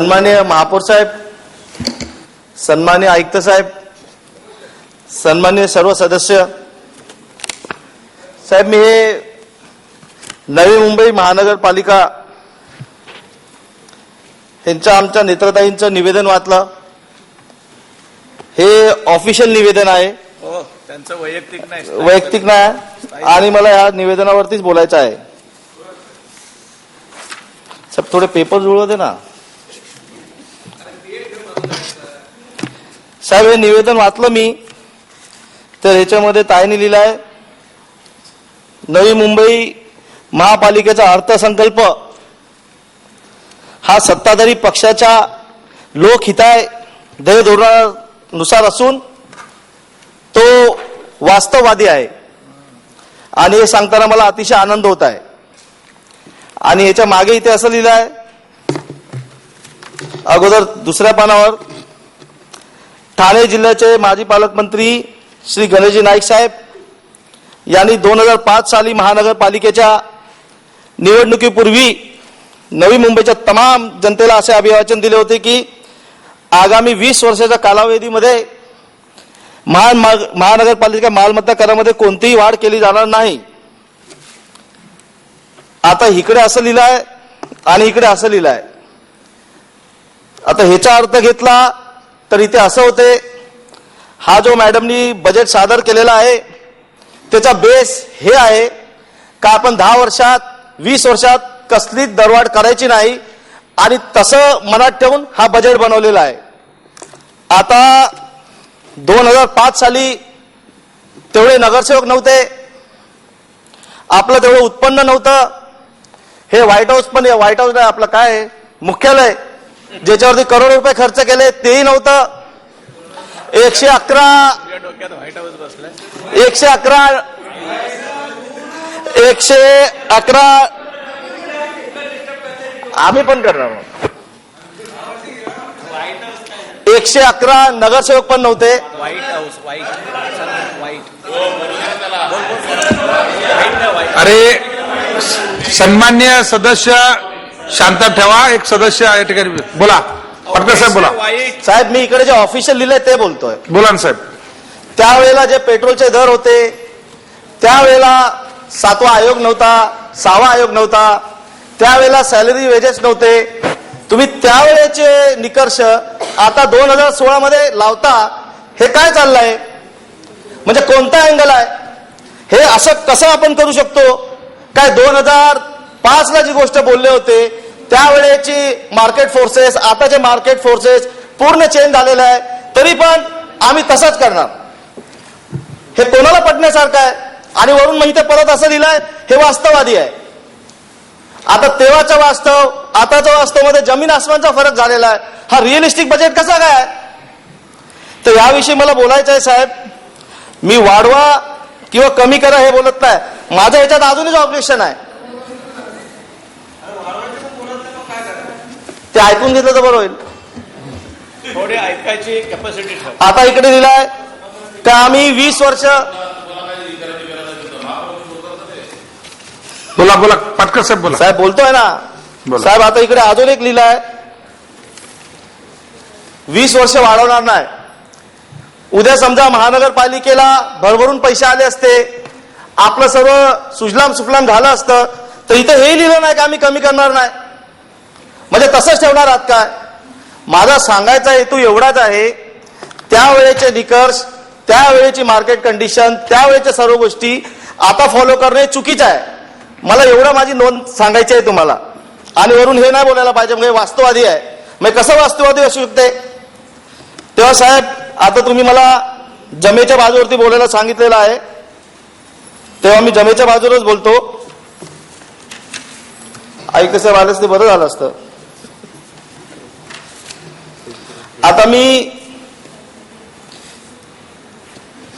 सन्मान्य महापौर साहेब सन्मान्य आयुक्त साहेब सन्मान्य सर्व सदस्य. साहेब मी हे नवी मुंबई महानगरपालिका यांच्या आमच्या नेत्रताईंचं निवेदन वाचलं. हे ऑफिशियल निवेदन आहे. हो त्यांचं वैयक्तिक नाही. वैयक्तिक नाही. आणि मला या निवेदनावरतीच बोलायचं आहे. साहेब थोडे पेपर जुळव दे ना. साहेब हे निवेदन वाचलं मी. तर ह्याच्यामध्ये ताईने लिहिलं आहे नवी मुंबई महापालिकेचा अर्थसंकल्प. हा सत्ताधारी पक्षाच्या लोकहिताय ध्येय धोरणानुसार असून तो वास्तववादी आहे. आणि हे सांगताना मला अतिशय आनंद होत आहे. आणि याच्या मागे इथे असं लिहिलं आहे अगोदर दुसऱ्या पानावर ठाणे जिल्ह्याचे माजी पालकमंत्री श्री गणेशजी नाईक साहेब यांनी दोन हजार पाच साली महानगरपालिकेच्या निवडणुकीपूर्वी नवी मुंबईच्या तमाम जनतेला असे अभिवाचन दिले होते की आगामी वीस वर्षाच्या कालावधीमध्ये महान महानगरपालिका मालमत्ता करामध्ये कोणतीही वाढ केली जाणार नाही. आता इकडे असं लिहिलं आहे आणि इकडे असं लिहिलं आहे आता ह्याचा अर्थ घेतला तर इथे असं होते हा जो मॅडमनी बजेट सादर केलेला आहे त्याचा बेस हे आहे का आपण दहा वर्षात वीस वर्षात कसलीच दरवाढ करायची नाही आणि तसं मनात ठेवून हा बजेट बनवलेला आहे. आता दोन हजार पाच साली तेवढे नगरसेवक नव्हते आपलं तेवढं उत्पन्न नव्हतं. हे व्हाईट हाऊस पण व्हाईट हाऊस नाही आपलं काय आहे? मुख्यालय. ज्याच्यावरती करोड रुपये खर्च केले तेही नव्हतं. एकशे अकरा एकशे अकरा एकशे अकरा आम्ही पण करणार एकशे अकरा नगरसेवक पण नव्हते. अरे सन्मान्य सदस्य शांत ठेवा एक सदस्य या ठिकाणी बोला. पटकर साहेब बोला. साहेब मी इकडे जे ऑफिशियल लिहिलंय ते बोलतोय. बोला ना साहेब. त्यावेळेला जे पेट्रोलचे दर होते त्यावेळेला सातवा आयोग नव्हता सहावा आयोग नव्हता त्यावेळेला सॅलरी वेजेस नव्हते. तुम्ही त्यावेळेचे निकर्ष आता दोन हजार सोळा मध्ये लावता हे काय चाललंय? म्हणजे कोणता अँगल आहे? हे असं कसं आपण करू शकतो? काय दोन हजार पाचला जी गोष्ट बोलले होते त्यावेळेची मार्केट फोर्सेस आताचे मार्केट फोर्सेस पूर्ण चेंज झालेलं आहे. तरी पण आम्ही तसंच करणार. हे कोणाला पटण्यासारखं आहे? आणि वरून मग इथे परत असं दिलंय हे वास्तववादी आहे. आता तेव्हाचं वास्तव आताच्या वास्तवमध्ये जमीन आसमानचा फरक झालेला आहे. हा रिअलिस्टिक बजेट कसा काय आहे? तर याविषयी मला बोलायचं आहे साहेब. मी वाढवा किंवा कमी करा हे बोलत नाही. माझं ह्याच्यात अजूनच ऑब्जेक्शन आहे. ते ऐकून घेतलं तर बरं होईल. थोडे ऐकायची कॅपॅसिटी आता इकडे लिहिलाय का आम्ही वीस वर्ष बोला बोला पटकर साहेब बोला. साहेब बोलतोय ना. बोला. साहेब आता इकडे अजून एक लिहिलाय. वीस वर्ष वाढवणार नाही. उद्या समजा महानगरपालिकेला भरभरून पैसे आले असते आपलं सर्व सुजलाम सुफलाम झालं असतं तर इथं हे लिहिलं नाही का आम्ही कमी करणार नाही? म्हणजे तसंच ठेवणार आहात काय? माझा सांगायचा हेतू एवढाच आहे त्यावेळेचे निकर्ष त्यावेळेची मार्केट कंडिशन त्यावेळेच्या सर्व गोष्टी आता फॉलो करणे चुकीचं आहे. मला एवढं माझी नोंद सांगायची आहे तुम्हाला. आणि वरून हे नाही बोलायला पाहिजे म्हणजे वास्तववादी आहे. मग कसं वास्तववादी असू शकते? तेव्हा साहेब आता तुम्ही मला जमेच्या बाजूवरती बोलायला सांगितलेलं आहे. तेव्हा मी जमेच्या बाजूवरच बोलतो. ऐक साहेब आलेच ते बरं झालं असतं. आता मी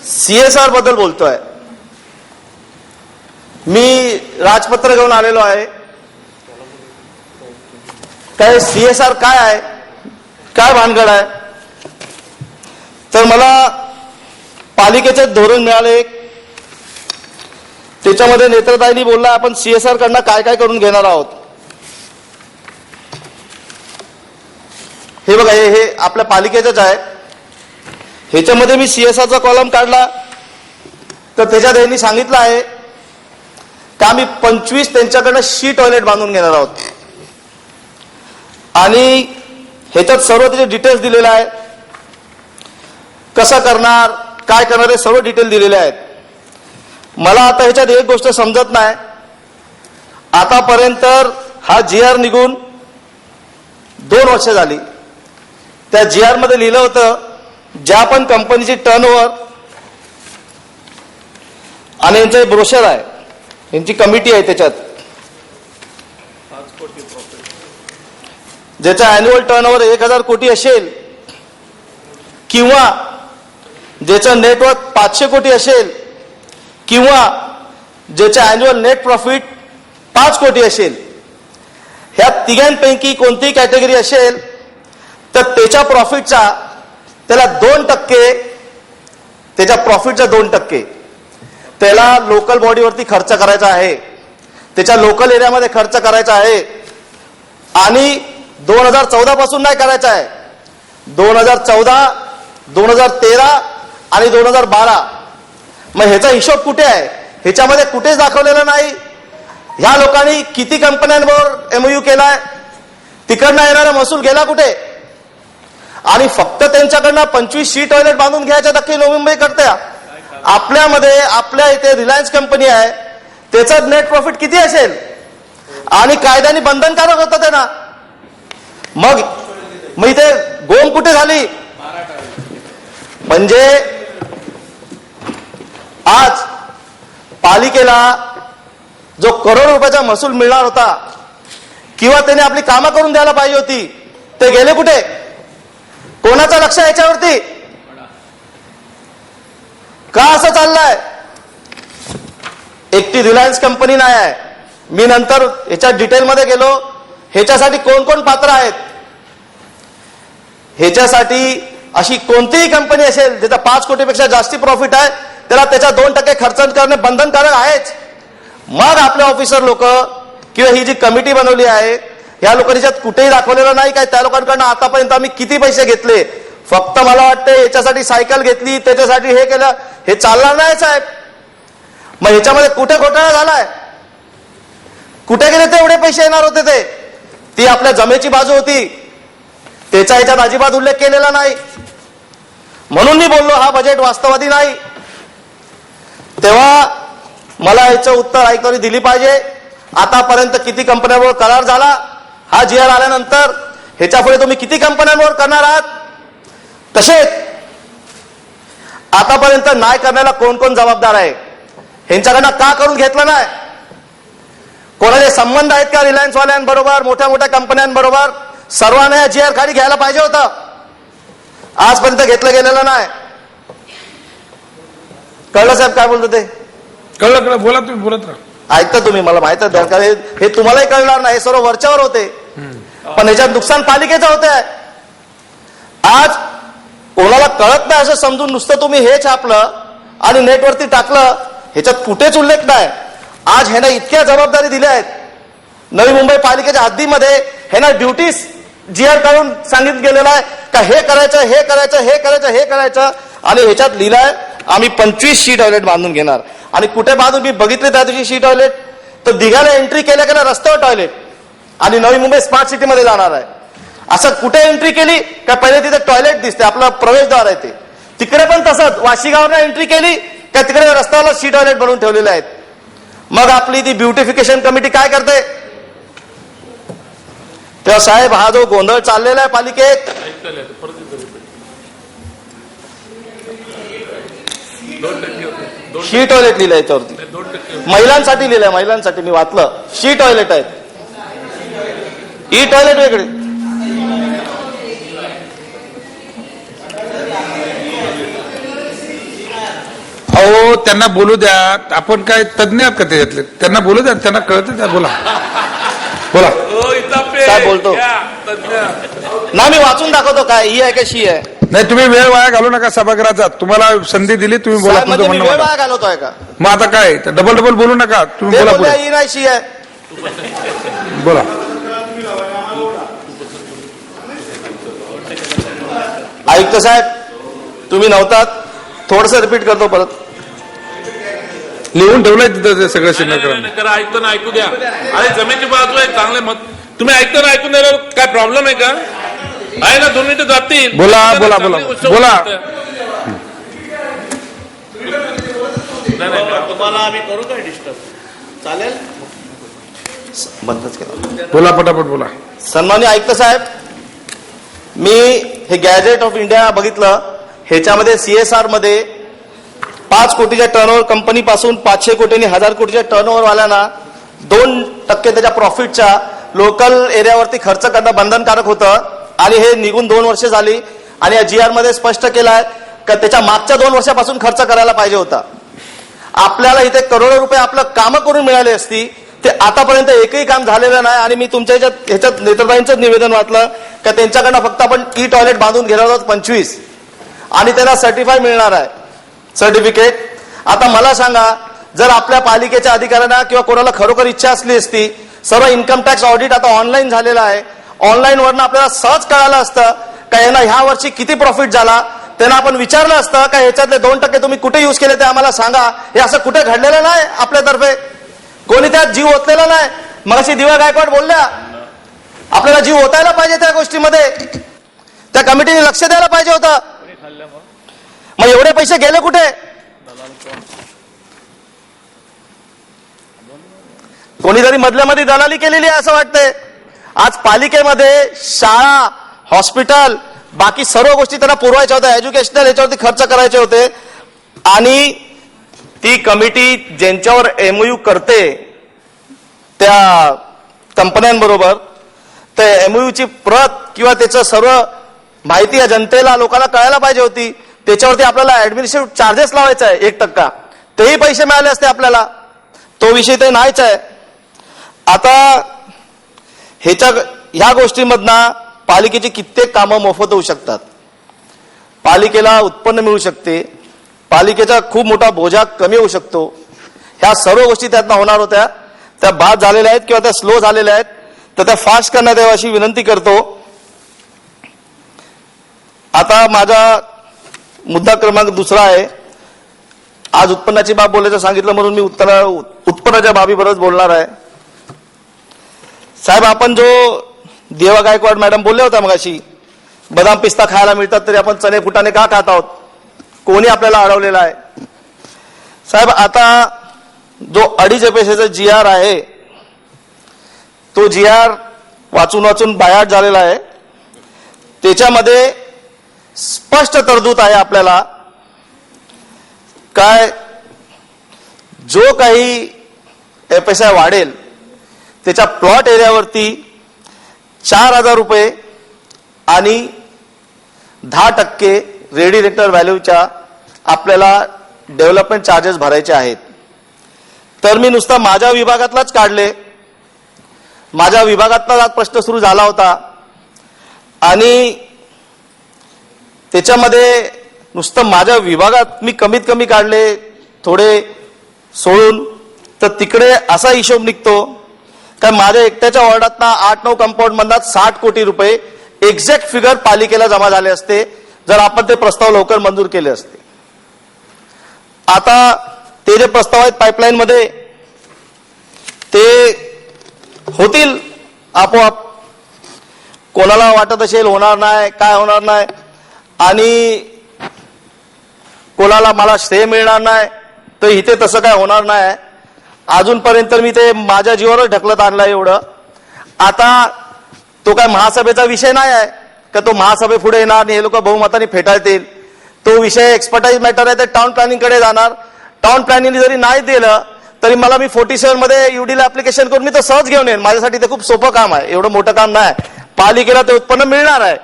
सीएसआरबद्दल बोलतोय. मी राजपत्र घेऊन आलेलो आहे. काय सीएसआर काय आहे? काय भानगड आहे? तर मला पालिकेचे धोरण मिळाले. त्याच्यामध्ये नेत्रदायनी बोलला आपण सीएसआर कडनं काय काय करून घेणार आहोत? हे बघा हे हे आपल्या पालिकेचंच आहे. ह्याच्यामध्ये मी सी एस आरचा कॉलम काढला. तर त्याच्यात यांनी सांगितलं आहे का आम्ही पंचवीस त्यांच्याकडनं शी टॉयलेट बांधून घेणार आहोत. आणि ह्याच्यात सर्व त्याचे डिटेल्स दिलेले आहेत. कसं करणार काय करणार हे सर्व डिटेल दिलेले आहेत. मला आता ह्याच्यात एक गोष्ट समजत नाही. आतापर्यंत हा जी आर निघून दोन वर्ष झाली. त्या जी आरमध्ये लिहिलं होतं ज्या पण कंपनीची टर्नओव्हर आणि यांचं ब्रोशर आहे यांची कमिटी आहे त्याच्यात. ज्याचा अॅन्युअल टर्नओव्हर एक हजार कोटी असेल किंवा ज्याचं नेटवर्क पाचशे कोटी असेल किंवा ज्याचं अॅन्युअल नेट प्रॉफिट पाच कोटी असेल ह्या तिघांपैकी कोणतीही कॅटेगरी असेल तर त्याच्या प्रॉफिटचा त्याला दोन टक्के त्याच्या प्रॉफिटचा दोन टक्के. त्याला लोकल बॉडीवरती खर्च करायचा आहे. त्याच्या लोकल एरियामध्ये खर्च करायचा आहे. आणि दोन हजार चौदा पासून नाही करायचा आहे. दोन हजार चौदा दोन हजार तेरा आणि दोन हजार बारा. मग ह्याचा हिशोब कुठे आहे? ह्याच्यामध्ये कुठेच दाखवलेला नाही. ह्या लोकांनी किती कंपन्यांवर एमओयू केलाय? तिकडनं येणारा महसूल गेला कुठे? आणि फक्त त्यांच्याकडनं पंचवीस शी टॉयलेट बांधून घ्यायच्या धक्के नवी मुंबई करते आपल्यामध्ये आपल्या इथे रिलायन्स कंपनी आहे. त्याचं नेट प्रॉफिट किती असेल? आणि कायद्याने बंधनकारक होतं त्यांना मग मग इथे गोम कुठे झाली? म्हणजे आज पालिकेला जो करोड रुपयाचा महसूल मिळणार होता किंवा त्याने आपली कामं करून द्यायला पाहिजे होती ते गेले कुठे? कोणाचं लक्ष याच्यावरती? का असं चाललंय? एकटी रिलायन्स कंपनी नाही आहे. मी नंतर याच्या डिटेलमध्ये गेलो. ह्याच्यासाठी कोण कोण पात्र आहेत? ह्याच्यासाठी अशी कोणतीही कंपनी असेल ज्याचा पाच कोटीपेक्षा जास्ती प्रॉफिट आहे त्याला त्याच्या दोन टक्के खर्च करणे बंधनकारक आहेच. मग आपले ऑफिसर लोक किंवा ही जी कमिटी बनवली आहे या लोकांनी कुठेही दाखवलेलं नाही काय त्या लोकांकडनं आतापर्यंत आम्ही किती पैसे घेतले? फक्त मला वाटतं याच्यासाठी सायकल घेतली त्याच्यासाठी हे केलं. हे चालणार नाही साहेब. मग ह्याच्यामध्ये कुठे घोटाळा झालाय? कुठे गेले ते एवढे पैसे येणार होते ते? ती आपल्या जमेची बाजू होती. त्याचा ह्याच्यात अजिबात उल्लेख केलेला नाही. म्हणून मी बोललो हा बजेट वास्तववादी नाही. तेव्हा मला याचं उत्तर ऐकवणी दिली पाहिजे. आतापर्यंत किती कंपन्यांबरोबर करार झाला? हा जी आर आल्यानंतर ह्याच्या पुढे तुम्ही किती कंपन्यांबरोबर करणार आहात? तसेच आतापर्यंत नाही करण्याला कोण कोण जबाबदार आहे? ह्यांच्याकडनं का करून घेतलं नाही? कोणाचे संबंध आहेत का रिलायन्स वाल्यांबरोबर मोठ्या मोठ्या कंपन्यांबरोबर? सर्वांना या जी आर खाली घ्यायला पाहिजे होतं. आजपर्यंत घेतलं गेलेलं नाही. कळलं साहेब काय बोलतो ते? कळलं कळलं. बोला तुम्ही बोलत राहा. ऐकता तुम्ही मला माहीत आहे. हे तुम्हालाही कळणार नाही. हे सर्व वरच्यावर होते. पण ह्याच्यात नुकसान पालिकेचं होत आहे आज कोणाला कळत नाही असं समजून नुसतं तुम्ही हे छापलं आणि नेटवरती टाकलं ह्याच्यात कुठेच उल्लेख नाही. आज ह्यानं इतक्या जबाबदारी दिल्या आहेत. नवी मुंबई पालिकेच्या हद्दीमध्ये ह्यानं ड्युटीज जीआर काढून सांगितलं गेलेलं आहे का हे करायचं हे करायचं हे करायचं हे करायचं आणि ह्याच्यात लिहिलंय आम्ही पंचवीस शी टॉयलेट बांधून घेणार. आणि कुठे बांधून मी बघितले त्या दिवशी शी टॉयलेट. तर दिघाला एंट्री केल्या गेल्या रस्त्यावर टॉयलेट. आणि नवी मुंबई स्मार्ट सिटीमध्ये जाणार आहे. असं कुठे एंट्री केली का पहिले तिथे टॉयलेट दिसते आपलं प्रवेशद्वार आहे ते. तिकडे पण तसंच वाशिगावनं एंट्री केली का तिकडे रस्त्यावर सी टॉयलेट बनवून ठेवलेले आहेत. मग आपली ती ब्युटिफिकेशन कमिटी काय करते? तेव्हा साहेब हा जो गोंधळ चाललेला आहे पालिकेत. शी टॉयलेट लिहिलं याच्यावरती. महिलांसाठी लिहिलंय महिलांसाठी मी वाचलं. शी टॉयलेट आहेत. ई टॉयलेट वेगळे अहो त्यांना बोलू द्या. आपण काय तज्ञ आहात का त्याच्यातले? त्यांना बोलू द्या त्यांना कळतं त्या बोला. बोला. काय बोलतो. ना मी वाचून दाखवतो काय ही आहे का शी आहे? नाही तुम्ही वेळ वाया घालू नका सभागृहाचा. तुम्हाला संधी दिली तुम्ही बोला साहेब, म्हणजे मी वेळ. वाया घालवतोय का? मग आता काय? डबल डबल बोलू नका तुम्ही ते बोला पुढे. ही नाही शी आहे. बोला. आयुक्त साहेब तुम्ही नव्हतात. थोडस रिपीट करतो परत. लिहून ठेवलंय तिथं ते सगळं करा ऐकताना ऐकू द्या. अरे जमेची बाजू आहे चांगले मत तुम्ही ऐकताना ऐकून द्यायला काय प्रॉब्लेम आहे का? आहे ना दोन मिनिटं जातील. बोला, बोला, बोला. बोला. तुम्हाला आम्ही करू काय डिस्टर्ब चालेल? बंदच केला. बोला पटापट बोला. सन्मान्य आयुक्त साहेब मी हे गॅजेट ऑफ इंडिया बघितलं ह्याच्यामध्ये सीएसआरमध्ये पाच कोटीच्या टर्नओव्हर कंपनी पासून पाचशे कोटी आणि हजार कोटीच्या टर्नओव्हर वाल्यांना दोन टक्के त्याच्या प्रॉफिटच्या लोकल एरियावरती खर्च करणं बंधनकारक होतं. आणि हे निघून दोन वर्ष झाली आणि या जी आरमध्ये स्पष्ट केलं आहे का त्याच्या मागच्या दोन वर्षापासून खर्च करायला पाहिजे होता. आपल्याला इथे करोडो रुपये आपलं कामं करून मिळाली असती ते आतापर्यंत एकही काम झालेलं नाही आणि मी तुमच्या ह्याच्यात ह्याच्यात नेत्रताईंचं निवेदन वाचलं. का त्यांच्याकडनं फक्त आपण ई टॉयलेट बांधून घेणार आहोत पंचवीस. आणि त्याला सर्टिफाय मिळणार आहे. सर्टिफिकेट आता मला सांगा जर आपल्या पालिकेच्या अधिकाऱ्यांना किंवा कोणाला खरोखर इच्छा असली असती सर्व इन्कम टॅक्स ऑडिट आता ऑनलाईन झालेलं आहे. ऑनलाईन वरनं आपल्याला सहज कळालं असतं का यांना ह्या वर्षी किती प्रॉफिट झाला? त्यांना आपण विचारलं असतं का ह्याच्यातले दोन टक्के तुम्ही कुठे युज केले ते आम्हाला सांगा. हे असं कुठे घडलेलं नाही आपल्यातर्फे. कोणी त्यात जीव ओतलेला नाही. मग अशी दिव्या गायकवाड बोलल्या आपल्याला जीव ओतायला पाहिजे त्या गोष्टीमध्ये. त्या कमिटीने लक्ष द्यायला पाहिजे होतं. मग एवढे पैसे गेले कुठे? कोणीतरी मधल्यामध्ये दलाली केलेली आहे असं वाटतंय. आज पालिकेमध्ये शाळा हॉस्पिटल बाकी सर्व गोष्टी त्यांना पुरवायच्या होत्या. एज्युकेशनल याच्यावरती खर्च करायचे होते. आणि ती कमिटी ज्यांच्यावर एमओयू करते त्या कंपन्यांबरोबर तर एमओयूची प्रत किंवा त्याचं सर्व माहिती या जनतेला लोकांना कळायला पाहिजे होती. त्याच्यावरती आपल्याला ऍडमिनिस्ट्रेटिव्ह चार्जेस लावायचा आहे एक टक्का. तेही पैसे मिळाले असते आपल्याला. तो विषय ते नाहीच आहे. आता ह्याच्या ह्या गोष्टीमधनं पालिकेची कित्येक कामं मोफत होऊ शकतात. पालिकेला उत्पन्न मिळू शकते. पालिकेचा खूप मोठा बोजा कमी होऊ शकतो. ह्या सर्व गोष्टी त्यातनं होणार होत्या. त्या बाद झालेल्या आहेत किंवा त्या स्लो झालेल्या आहेत. तर त्या फास्ट करण्यात यावं अशी विनंती करतो. आता माझा मुद्दा क्रमांक दुसरा आहे. आज उत्पन्नाची बाब बोलायचं सांगितलं म्हणून मी उत्तरा उत्पन्नाच्या बाबीबरोबर बोलणार आहे. साहेब आपण जो देवा गायकवाड मॅडम बोलल्या होत्या मगाशी बदाम पिस्ता खायला मिळतात तरी आपण चणे फुटाने का खात आहोत? कोणी आपल्याला अडवलेला आहे? साहेब आता जो अडीच पैशाचा जी आर आहे तो जी आर वाचून वाचून बायाट झालेला आहे. त्याच्यामध्ये स्पष्ट तरतूद आहे आपल्याला. काय? जो काही एफ एस आय वाढेल त्याच्या प्लॉट एरियावरती चार हजार रुपये आणि दहा टक्के रेडिएटर व्हॅल्यूच्या आपल्याला डेव्हलपमेंट चार्जेस भरायचे आहेत. तर मी नुसता माझ्या विभागातलाच काढले. माझ्या विभागातला हा प्रश्न सुरू झाला होता. आणि त्याच्यामध्ये नुसतं माझ्या विभागात मी कमीत कमी काढले थोडे सोडून तर तिकडे असा हिशोब निघतो काय माझ्या एकट्याच्या वॉर्डात आठ नऊ कंपाऊंड मधनात साठ कोटी रुपये एक्झॅक्ट फिगर पालिकेला जमा झाले असते जर आपण ते प्रस्ताव लवकर मंजूर केले असते. आता ते जे प्रस्ताव आहेत पाईपलाईन मध्ये ते होतील आपोआप. कोणाला वाटत असेल होणार नाही काय होणार नाही आणि कोणाला मला श्रेय मिळणार नाही तर इथे तसं काय होणार नाही. अजूनपर्यंत मी ते माझ्या जीवावरच ढकलत आणलं एवढं. आता तो काय महासभेचा विषय नाही आहे का तो महासभे पुढे येणार आणि हे लोक बहुमताने फेटाळतील. तो विषय एक्सपर्टाईज मॅटर आहे तर टाउन प्लॅनिंगकडे जाणार. टाउन प्लॅनिंग जरी नाही दिलं तरी मला मी फोर्टी सेव्हनमध्ये युडीला अप्लिकेशन करून मी तर सहज घेऊन येईन. माझ्यासाठी ते खूप सोपं काम आहे. एवढं मोठं काम नाही. पालिकेला ते उत्पन्न मिळणार आहे.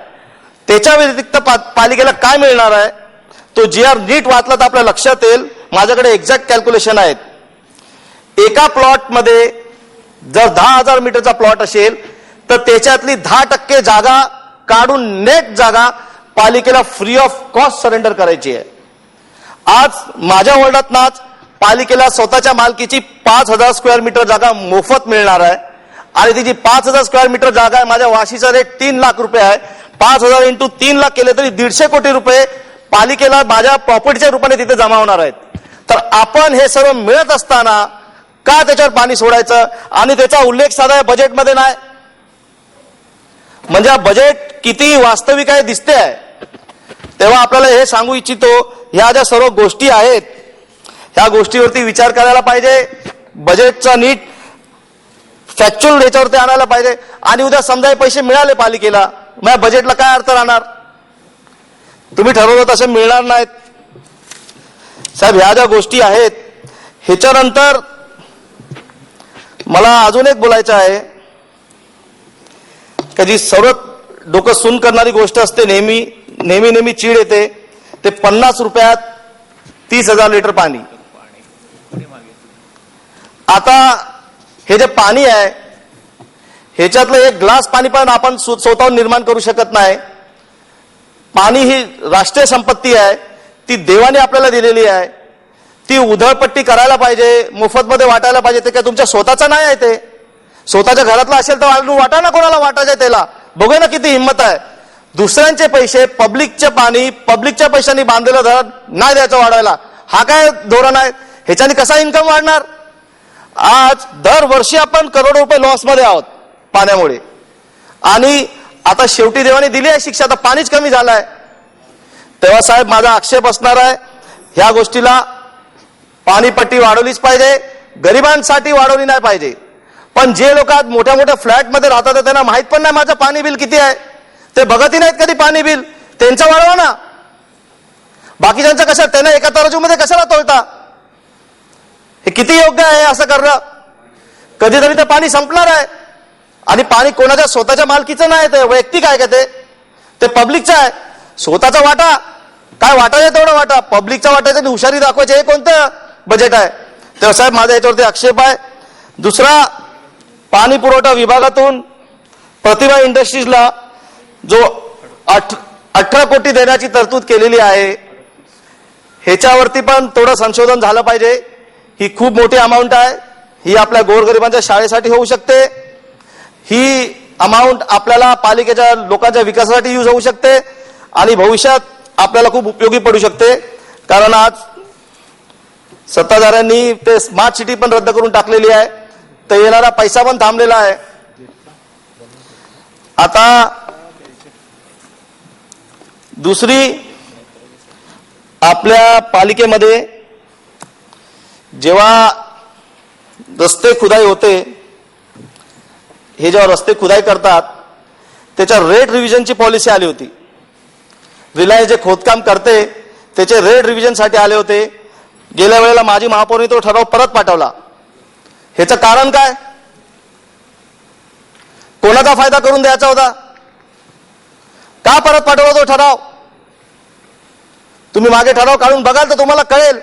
त्याच्या व्यतिरिक्त पा- पालिकेला काय मिळणार आहे? तो जी आर नीट वाचला तर आपल्या लक्षात येईल. माझ्याकडे एक्झॅक्ट कॅल्क्युलेशन आहेत. एका प्लॉटमध्ये जर दहा हजार मीटरचा प्लॉट असेल तर त्याच्यातली दहा टक्के जागा काढून नेट जागा पालिकेला फ्री ऑफ कॉस्ट सरेंडर करायची आहे. आज माझ्या वॉर्डातनाच पालिकेला स्वतःच्या मालकीची पाच हजार स्क्वेअर मीटर जागा मोफत मिळणार आहे. आणि तिची पाच हजार स्क्वेअर मीटर जागा आहे माझ्या वाशीचा रेट तीन लाख रुपये आहे. पाच हजार इंटू तीन लाख केले तरी दीडशे कोटी रुपये पालिकेला माझ्या प्रॉपर्टीच्या रूपाने तिथे जमा होणार आहेत. तर आपण हे सर्व मिळत असताना का त्याच्यावर पाणी सोडायचं? आणि त्याचा उल्लेख साधा या बजेटमध्ये नाही. म्हणजे बजेट किती वास्तविक आहे दिसते आहे. तेव्हा आपल्याला हे सांगू इच्छितो ह्या ज्या सर्व गोष्टी आहेत या गोष्टीवरती विचार करायला पाहिजे. बजेटचा नीट फॅक्च्युअल याच्यावरती आणायला पाहिजे. आणि उद्या समजा पैसे मिळाले पालिकेला. मग बजेटला काय अर्थ राहणार? तुम्ही ठरवलं तसे मिळणार नाहीत. साहेब ह्या ज्या गोष्टी आहेत ह्याच्यानंतर मला अजून एक बोलायचं आहे. का जी सर्वात डोकं सुन करणारी गोष्ट असते नेहमी नेहमी नेहमी चीड येते. ते पन्नास रुपयात तीस हजार लिटर पाणी. आता हे जे पाणी आहे ह्याच्यातलं एक ग्लास पाणी पण आपण स्वतःहून निर्माण करू शकत नाही. पाणी ही राष्ट्रीय संपत्ती आहे ती देवाने आपल्याला दिलेली आहे. ती उधळपट्टी करायला पाहिजे मोफतमध्ये वाटायला पाहिजे ते काय तुमच्या स्वतःचं नाही आहे ते? स्वतःच्या घरातलं असेल तर वाटा ना कोणाला वाटायचं आहे त्याला? बघूया ना किती हिंमत आहे. दुसऱ्यांचे पैसे पब्लिकचे पाणी पब्लिकच्या पैशांनी बांधलेलं धरण नाही द्यायचं वाढवायला. हा काय धोरण आहे? ह्याच्याने कसा इन्कम वाढणार? आज दरवर्षी आपण करोडो रुपये लॉसमध्ये आहोत पाण्यामुळे. आणि आता शेवटी देवाने दिली आहे शिक्षा आता पाणीच कमी झालं आहे तेव्हा साहेब माझा आक्षेप असणार आहे ह्या गोष्टीला पाणीपट्टी वाढवलीच पाहिजे गरिबांसाठी वाढवली नाही पाहिजे. पण जे लोक आज मोठ्या मोठ्या फ्लॅटमध्ये राहतात त्यांना माहीत पण नाही माझं पाणी बिल किती आहे. ते बघतही नाहीत कधी पाणी बिल. त्यांचं वाढवा ना. बाकीच्यांचं कसं त्यांना एका तराजूमध्ये कशाला तोलता? हे किती योग्य आहे असं करणं? कधीतरी ते पाणी संपणार आहे. आणि पाणी कोणाच्या स्वतःच्या मालकीचं नाही ते वैयक्तिक आहे का ते? ते पब्लिकचं आहे. स्वतःचा वाटा. काय वाटायचं तेवढा वाटा. पब्लिकचा वाटायचं आणि हुशारी दाखवायचे हे कोणतं बजेट आहे? तर साहेब माझा याच्यावरती आक्षेप आहे. दुसरा पाणी पुरवठा विभागातून प्रतिभा इंडस्ट्रीजला जो अठ अठरा कोटी देण्याची तरतूद केलेली आहे ह्याच्यावरती पण थोडं संशोधन झालं पाहिजे. ही खूप मोठी अमाऊंट आहे. ही आपल्या गोरगरिबांच्या शाळेसाठी होऊ शकते. ही अमाऊंट आपल्याला पालिकेच्या लोकांच्या विकासासाठी यूज होऊ शकते. आणि भविष्यात आपल्याला खूप उपयोगी पडू शकते. कारण आज सत्ताधाऱ्यांनी ते स्मार्ट सिटी पण रद्द करून टाकलेली आहे. तर येणारा पैसा पण थांबलेला आहे. आता दुसरी आपल्या पालिकेमध्ये जेव्हा रस्ते खुदाई होते हे जेव्हा रस्ते खुदाई करतात त्याच्या रेट रिव्हिजनची पॉलिसी आली होती. रिलायन्स जे खोदकाम करते त्याचे रेट रिव्हिजनसाठी आले होते. गेल्या वेळेला माझी महापौरनी तो ठराव परत पाठवला. ह्याचं कारण काय? कोणाचा फायदा करून द्यायचा होता? का परत पाठवला तो ठराव? तुम्ही मागे ठराव काढून बघाल तर तुम्हाला कळेल.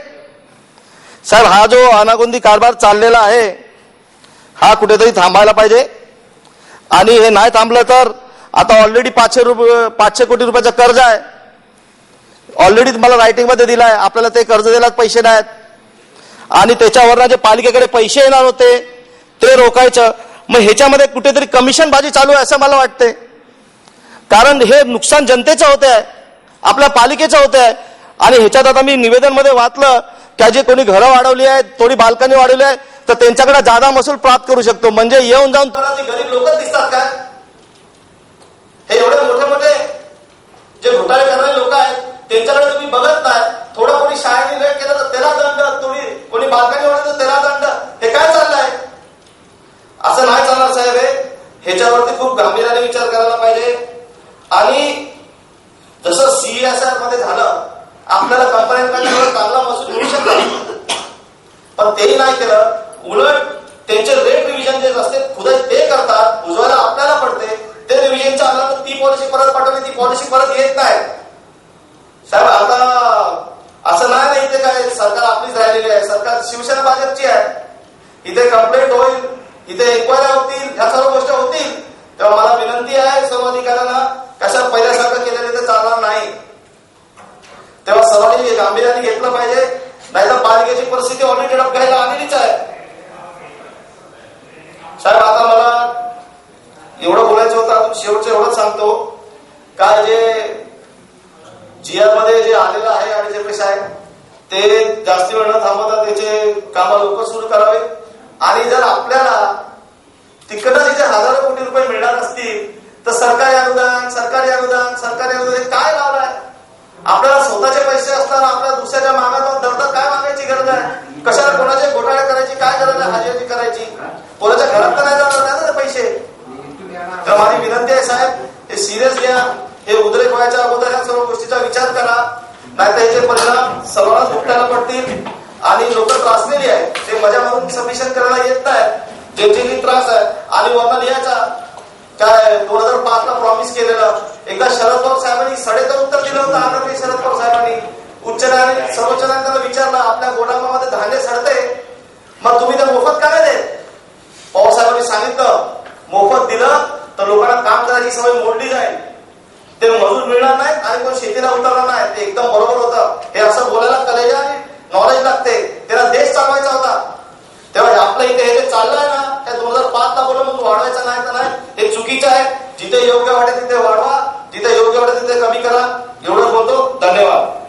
साहेब हा जो अनागोंदी कारभार चाललेला आहे हा कुठेतरी थांबायला पाहिजे. आणि हे नाही थांबलं तर आता ऑलरेडी पाचशे रुपये पाचशे कोटी रुपयाचं कर्ज आहे. ऑलरेडी तुम्हाला रायटिंगमध्ये दिलाय आपल्याला ते कर्ज द्यायला पैसे नाहीत. आणि त्याच्यावर जे पालिकेकडे पैसे येणार होते ते रोखायचं. मग ह्याच्यामध्ये कुठेतरी कमिशन बाजी चालू आहे असं मला वाटते कारण हे नुकसान जनतेचं होते आहे आपल्या पालिकेचं होतं आहे आणि ह्याच्यात आता मी निवेदनमध्ये वाचलं का जे कोणी घरं वाढवली आहेत थोडी बालकनी वाढवली आहे तर त्यांच्याकडे जादा महसूल प्राप्त करू शकतो. म्हणजे येऊन जाऊन गरीब लोक दिसतात काय हे एवढे मोठे मोठे जे घोटाळे करणारे लोक आहेत त्यांच्याकडे तुम्ही बघत नाही थोडं कोणी शाळेने लेट केलं तर त्याला दंड. थोडी कोणी बालकांनी वाढलं तर त्याला दंड. हे काय चाललंय? असं नाही चालणार साहेब हे. ह्याच्यावरती खूप गांभीर्याने विचार करायला पाहिजे. आणि जसं सीएसआरमध्ये झालं आपल्याला कंपन्यांना चांगला महसूल मिळू शकतो पण तेही नाही केलं. उलट त्यांचे रेट रिव्हिजन जे असते खुदा ते करतात. उजवायला आपल्याला पडते ते रिव्हिजनचं आलं तर ती पॉलिसी परत पाठवली ती पॉलिसी परत येत नाही साहेब आता असं नाही ना इथे काय सरकार आपलीच राहिलेली आहे सरकार शिवसेना भाजपची आहे इथे कंप्लेंट होईल इथे एन्क्वायरी होतील ह्या सर्व गोष्टी होतील तेव्हा मला विनंती आहे सर्व अधिकाऱ्यांना कशा पहिल्यासारखं केलेलं ते चालणार नाही तेव्हा सर्वांनी हे गांभीर्याने घेतलं पाहिजे नाहीतर पालिकेची परिस्थिती ऑडिटेड अप घ्यायला आलेलीच आहे साहेब आता मला एवढं बोलायचं होतं अजून शेवटचं एवढंच सांगतो काय जे जीआरमध्ये जे आलेलं आहे आणि जे पैसे आहे ते जास्ती वेळ न थांबवता त्याचे कामं लवकर सुरू करावे? आणि जर आपल्याला तिकडनं तिथे हजारो कोटी रुपये मिळणार असतील तर सरकारी अनुदान सरकारी अनुदान सरकारी अनुदान काय लावलंय आपल्याला स्वतःचे पैसे असताना आपल्या दुसऱ्याच्या मागात दरदर काय मागायची गरज आहे? कशाला कोणाचे घोटाळे करायची काय गरज आहे हाजीरी करायची? कोणाच्या घरात तर नाही जाणार नाही ना पैसे? तर माझी विनंती आहे साहेब हे सिरियस घ्या हे उद्रेक व्हायच्या अगोदर या सर्व गोष्टीचा विचार करा नाही तर याचे परिणाम सर्वांनाच भुगतायला पडतील. आणि लोक त्रासलेली आहे ते मजा म्हणून सबमिशन करायला येत नाही ज्यांचे त्रास आहे आणि वरनं लिहायचा. काय दोन हजार पाच ला प्रॉमिस केलेलं. एकदा शरद पवार साहेबांनी सडेतर उत्तर दिलं होतं आदरणीय शरद पवार साहेबांनी. उच्च न्यायालय सर्वोच्च न्यायालयाला विचारलं आपल्या गोडामामध्ये धान्य सडते. मग तुम्ही ते मोफत का नाही देत? पवार साहेबांनी सांगितलं मोफत दिलं तर लोकांना काम करायची सवय मोडली जाईल. ते मजूर मिळणार नाहीत आणि कोण शेतीला उतरणार नाही ते एकदम बरोबर होतं. हे असं बोलायला कलेजा आणि नॉलेज लागते. त्याला देश चालवायचा होता. तेव्हा आपलं इथे हे जे चाललंय ना त्या दोन हजार पाच ला बोलून मग वाढवायचं नाही तर नाही. हे चुकीचं आहे. जिथे योग्य वाटेल तिथे वाढवा. जिथे योग्य वाटेल तिथे कमी करा. एवढंच बोलतो. धन्यवाद.